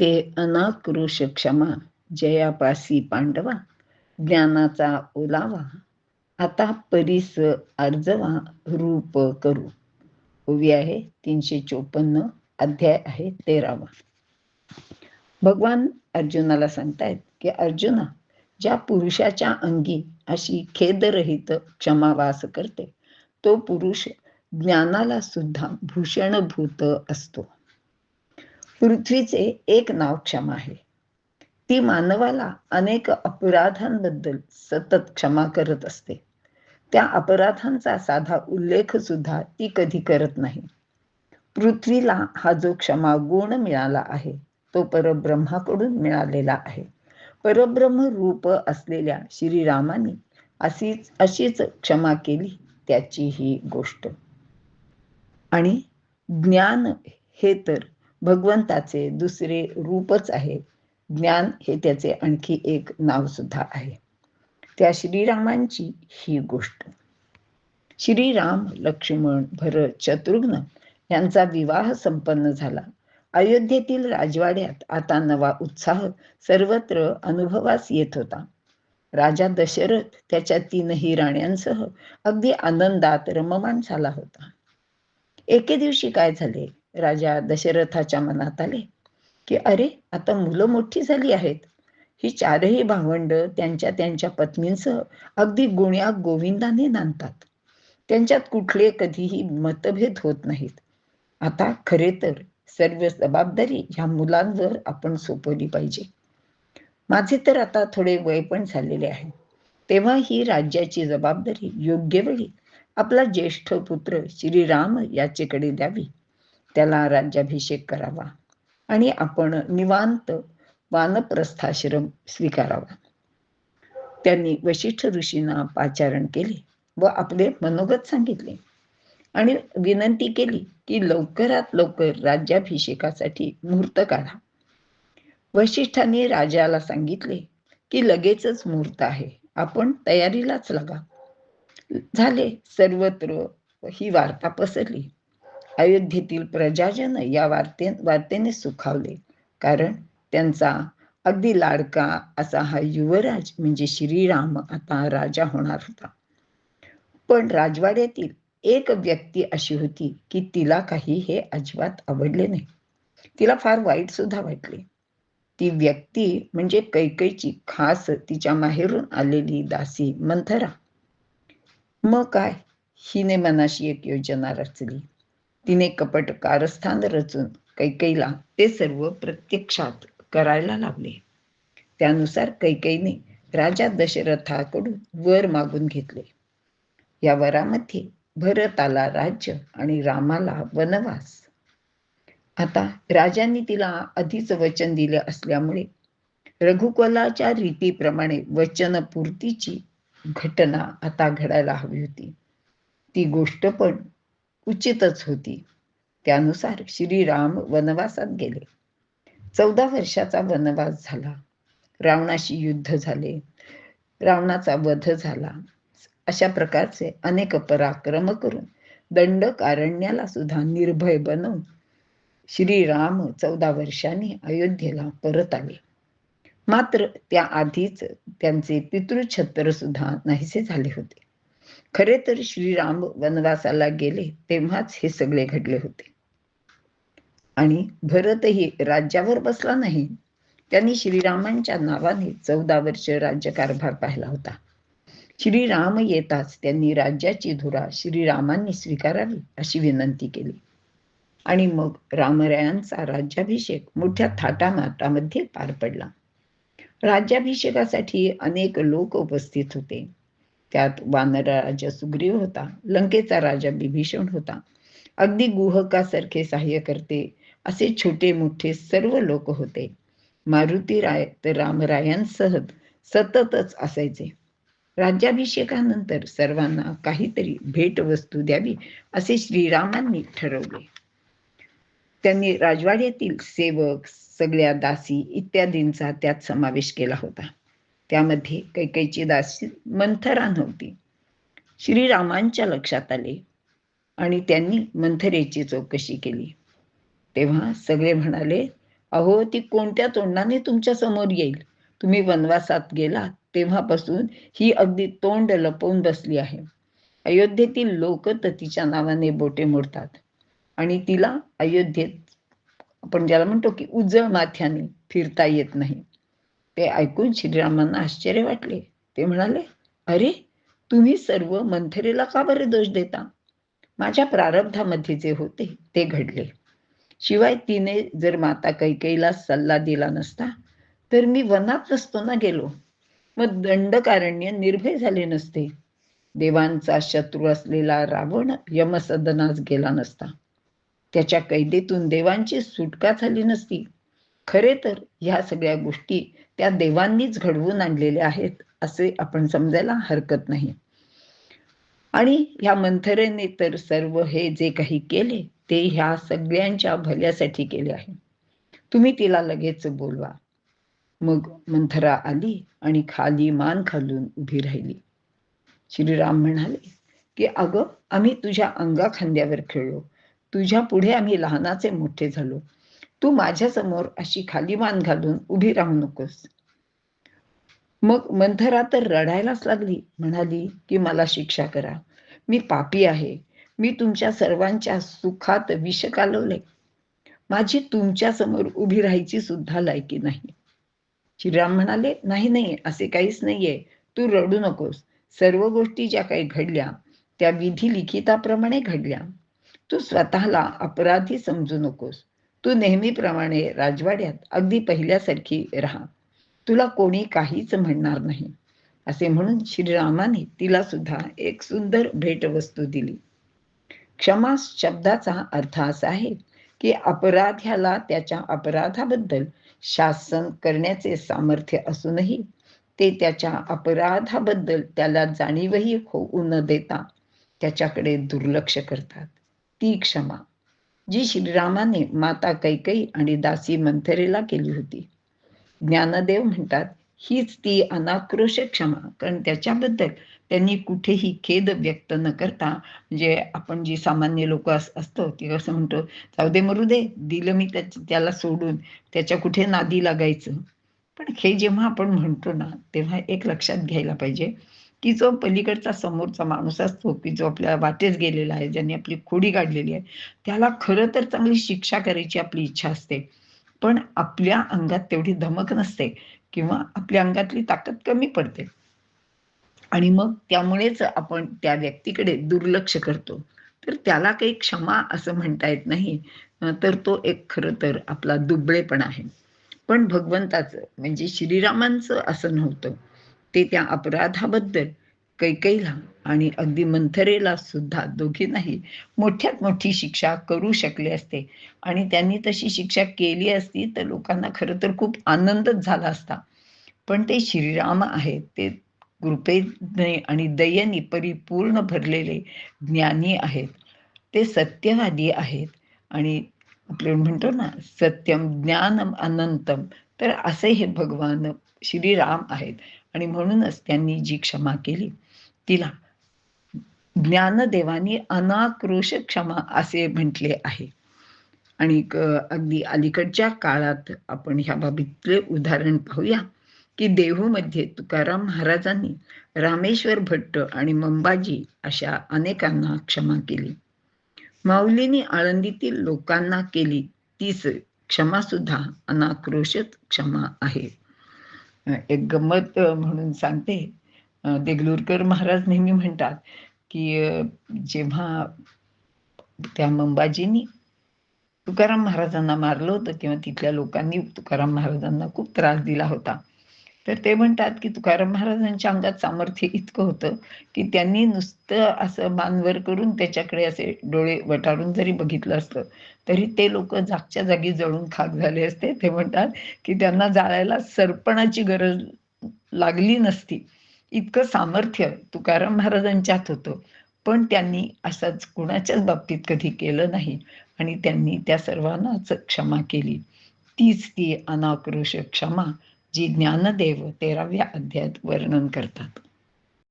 ते अनाकृष क्षमा जयापासी पांडवा ज्ञानाचा ओलावा आता परीस अर्जवा रूप करू. उभी आहे तीनशे चोपन्न अध्याय आहे तेरावा. भगवान अर्जुनाला सांगतायत की अर्जुना ज्या पुरुषाच्या अंगी अशी खेदरहित क्षमा वास करते तो पुरुष ज्ञानाला सुद्धा भूषणभूत असतो. पृथ्वीचे एक नाव क्षमा आहे. ती मानवाला अनेक अपराधांबद्दल सतत क्षमा करत असते. त्या अपराधांचा साधा उल्लेख सुद्धा ती कधी करत नाही. पृथ्वीला हा जो क्षमा गुण मिळाला आहे तो परब्रह्माकडून मिळालेला आहे. परब्रह्म रूप असलेल्या श्रीरामाने अशीच अशीच क्षमा केली त्याची ही गोष्ट. आणि ज्ञान हे तर भगवंताचे दुसरे रूपच आहे. ज्ञान हे त्याचे आणखी एक नाव सुद्धा आहे. त्या श्रीरामांची ही गोष्ट. श्रीराम लक्ष्मण भरत शत्रुघ्न यांचा विवाह संपन्न झाला. अयोध्येतील राजवाड्यात आता नवा उत्साह सर्वत्र अनुभवास येत होता. राजा दशरथ त्याच्या तीनही राण्यांसह अगदी आनंदात रममान झाला होता. एके दिवशी काय झाले? राजा दशरथाच्या मनात आले की अरे आता मुलं मोठी झाली आहेत. ही चारही भावंड त्यांच्या त्यांच्या पत्नींसह अगदी गुण्या गोविंदाने नांदतात. त्यांच्यात कुठले कधीही मतभेद होत नाहीत. आता खरे तर सर्व जबाबदारी ह्या मुलांवर आपण सोपवली पाहिजे. माझे तर आता थोडे वय पण झालेले आहे. तेव्हा ही राज्याची जबाबदारी योग्य वेळी आपला ज्येष्ठ पुत्र श्रीराम याचेकडे द्यावी. त्याला राज्याभिषेक करावा. आणि आपण निवांत वानप्रस्थाश्रम स्वीकारावा. त्यांनी वशिष्ठ ऋषींना पाचारण केले व आपले मनोगत सांगितले. आणि विनंती केली की लवकरात लवकर राज्याभिषेकासाठी मुहूर्त काढा. वशिष्ठांनी राजाला सांगितले की लगेचच मुहूर्त आहे. आपण तयारीलाच लगा. झाले. सर्वत्र ही वार्ता पसरली. अयोध्येतील प्रजाजन या वार्ते वार्तेने सुखावले. कारण त्यांचा अगदी लाडका असा हा युवराज म्हणजे श्रीराम आता राजा होणार होता. पण राजवाड्यातील एक व्यक्ती अशी होती की तिला काही हे अजिबात आवडले नाही. तिला फार वाईट सुद्धा वाटले. ती व्यक्ती म्हणजे कैकईची खास तिच्या माहेरून आलेली दासी मंथरा. मग काय? हिने मनाशी एक योजना रचली. तिने कपट कारस्थान रचून कैकईला ते सर्व प्रत्यक्षात करायला लावले. त्यानुसार कैकईने राजा दशरथाकडून वर मागून घेतले. या वरामध्ये भरताला राज्य आणि रामाला वनवास. आता राजांनी तिला आधीच वचन दिले असल्यामुळे रघुकुलाच्या रीतीप्रमाणे वचनपूर्तीची घटना आता घडायला हवी होती. ती गोष्ट पण उचितच होती. त्यानुसार श्रीराम वनवासात गेले. चौदा वर्षाचा वनवास झाला. रावणाशी युद्ध झाले. रावणाचा वध झाला. अशा प्रकारचे अनेक पराक्रम करून दंडकारण्याला सुद्धा निर्भय बनवून श्रीराम चौदा वर्षांनी अयोध्येला परत आले. मात्र त्या आधीच त्यांचे पितृछत्र सुद्धा नाहीसे झाले होते. खरे तर श्रीराम वनवासाला गेले तेव्हाच हे सगळे घडले होते. आणि भरतही राज्यावर बसला नाही. त्यांनी श्रीरामांच्या नावाने चौदा वर्ष राज्यकारभार पाहिला होता. श्रीराम येताच त्यांनी राज्याची धुरा श्रीरामांनी स्वीकारावी अशी विनंती केली. आणि मग रामरायांचा राज्याभिषेक मोठ्या थाटामाटामध्ये पार पडला. राज्याभिषेकासाठी अनेक लोक उपस्थित होते. त्यात वानरा राजा सुग्रीव होता. लंकेचा राजा बिभीषण होता. अगदी गुहकासारखे सहाय्य करते असे छोटे मोठे सर्व लोक होते. मारुती राय तर रामरायांसह सततच असायचे. राज्याभिषेकानंतर सर्वांना काहीतरी भेटवस्तू द्यावी असे श्रीरामांनी ठरवले. त्यांनी राजवाड्यातील सेवक सगळ्या दासी इत्यादींचा त्यात समावेश केला होता. त्यामध्ये कैकेची दासी मंथरा नव्हती श्रीरामांच्या लक्षात आले आणि त्यांनी मंथरेची चौकशी केली. तेव्हा सगळे म्हणाले अहो ती कोणत्या तोंडाने तुमच्यासमोर येईल? तुम्ही वनवासात गेलात तेव्हापासून ही अगदी तोंड लपवून बसली आहे. अयोध्येतील लोक तर तिच्या नावाने बोटे मोडतात आणि तिला अयोध्येत आपण ज्याला म्हणतो की उजळ माथ्याने फिरता येत नाही. ते ऐकून श्रीरामांना आश्चर्य वाटले. ते म्हणाले अरे तुम्ही सर्व मंथरेला का बरे दोष देता? माझ्या प्रारब्धामध्ये जे होते ते घडले. शिवाय तिने जर माता कैकेईला सल्ला दिला नसता तर मी वनात नसतो ना गेलो. मग दंडकारण्य निर्भय झाले नसते. देवांचा शत्रू असलेला रावण यमसदनास गेला नसता. त्याच्या कैदेतून देवांची सुटका झाली नसती. खरे तर ह्या सगळ्या गोष्टी त्या देवांनीच घडवून आणलेल्या आहेत असे आपण समजायला हरकत नाही. आणि ह्या मंथरेने तर सर्व हे जे काही केले ते ह्या सगळ्यांच्या भल्यासाठी केले आहे. तुम्ही तिला लगेच बोलवा. मग मंथरा आली आणि खाली मान खालून उभी राहिली. श्रीराम म्हणाले की अगं आम्ही तुझ्या अंगा खांद्यावर खेळलो. तुझ्या पुढे आम्ही लहानाचे मोठे झालो. तू माझ्यासमोर अशी खाली मान घालून उभी राहू नकोस. मग मंथरा तर रडायलाच लागली. म्हणाली की मला शिक्षा करा. मी पापी आहे. मी तुमच्या सर्वांच्या सुखात विष कालवले. माझी तुमच्यासमोर उभी राहायची सुद्धा लायकी नाही. श्रीराम म्हणाले नाही नाही असे काहीच नाहीये. तू रडू नकोस. सर्व गोष्टी ज्या काही घडल्या त्या विधी लिखिताप्रमाणे घडल्या. तू स्वतःला अपराधी समजू नकोस. तू नेहमीप्रमाणे राजवाड्यात अगदी पहिल्यासारखी राहा. तुला कोणी काहीच म्हणणार नाही. असे म्हणून श्रीरामाने तिला सुद्धा एक सुंदर भेटवस्तू दिली. क्षमा शब्दाचा अर्थ असा आहे की अपराध्याला त्याच्या अपराधाबद्दल शासन करण्याचे सामर्थ्य असूनही ते त्याच्या अपराधाबद्दल त्याला जाणीवही होऊ न देता त्याच्याकडे दुर्लक्ष करतात. ती क्षमा. जी श्रीरामाने माता कैकई आणि दासी मंथरेला केली होती. ज्ञानदेव म्हणतात हीच ती अनाक्रोश क्षमा कारण त्याच्याबद्दल त्यांनी कुठेही खेद व्यक्त न करता म्हणजे आपण जी सामान्य लोक असतो ती असं म्हणतो जाऊ दे मरू दे दिलं मी त्याला सोडून त्याच्या कुठे नादी लागायचं? पण हे जेव्हा आपण म्हणतो ना तेव्हा एक लक्षात घ्यायला पाहिजे की जो पलीकडचा समोरचा माणूस असतो की जो आपल्या वाटेच गेलेला आहे ज्यांनी आपली खोडी काढलेली आहे त्याला खरं तर चांगली शिक्षा करायची आपली इच्छा असते. पण आपल्या अंगात तेवढी धमक नसते किंवा आपल्या अंगातली ताकद कमी पडते. आणि मग त्यामुळेच आपण त्या व्यक्तीकडे दुर्लक्ष करतो. तर त्याला काही क्षमा असं म्हणता येत नाही तर तो एक खरं तर आपला दुबळेपण आहे. पण भगवंताचं म्हणजे श्रीरामांचं असं नव्हतं. ते त्या अपराधाबद्दल कैकईला आणि अगदी मंथरेला सुद्धा दोघींनाही मोठ्यात मोठी शिक्षा करू शकले असते. आणि त्यांनी तशी शिक्षा केली असती तर लोकांना खरं तर खूप आनंदच झाला असता. पण ते श्रीराम आहेत ते कृपेने आणि दयेने परिपूर्ण भरलेले ज्ञानी आहेत. ते सत्यवादी आहेत आणि आपण म्हणतो ना सत्यम ज्ञानम अनंतम. तर असे हे भगवान श्रीराम आहेत. आणि म्हणूनच त्यांनी जी क्षमा केली. तिला ज्ञानदेवानी अनाक्रोश क्षमा असे म्हटले आहे. आणि अगदी अलीकडच्या काळात आपण ह्या बाबतीतले उदाहरण पाहूया की देहूमध्ये तुकाराम महाराजांनी रामेश्वर भट्ट आणि मंबाजी अशा अनेकांना क्षमा केली. माऊलीनी आळंदीतील लोकांना केली तीच क्षमा सुद्धा अनाक्रोशत क्षमा आहे. एक गंमत म्हणून सांगते. देगलूरकर महाराज नेहमी म्हणतात की जेव्हा त्या मंबाजींनी तुकाराम महाराजांना मारलं होतं किंवा तिथल्या लोकांनी तुकाराम महाराजांना खूप त्रास दिला होता. तर ते म्हणतात की तुकाराम महाराजांच्या अंगात सामर्थ्य इतकं होतं की त्यांनी नुसतं असं मानवर करून त्याच्याकडे असे डोळे वटारून जरी बघितलं असतं तरी ते लोक जागच्या जागी जळून खाक झाले असते. ते म्हणतात की त्यांना जाळायला सरपणाची गरज लागली नसती. इतकं सामर्थ्य तुकाराम महाराजांच्यात होतं. पण त्यांनी असंच कुणाच्याच बाबतीत कधी केलं नाही आणि त्यांनी त्या सर्वांनाच क्षमा केली. तीच ती अनाक्रोश क्षमा जी ज्ञानदेव तेराव्या अध्यायात वर्णन करतात.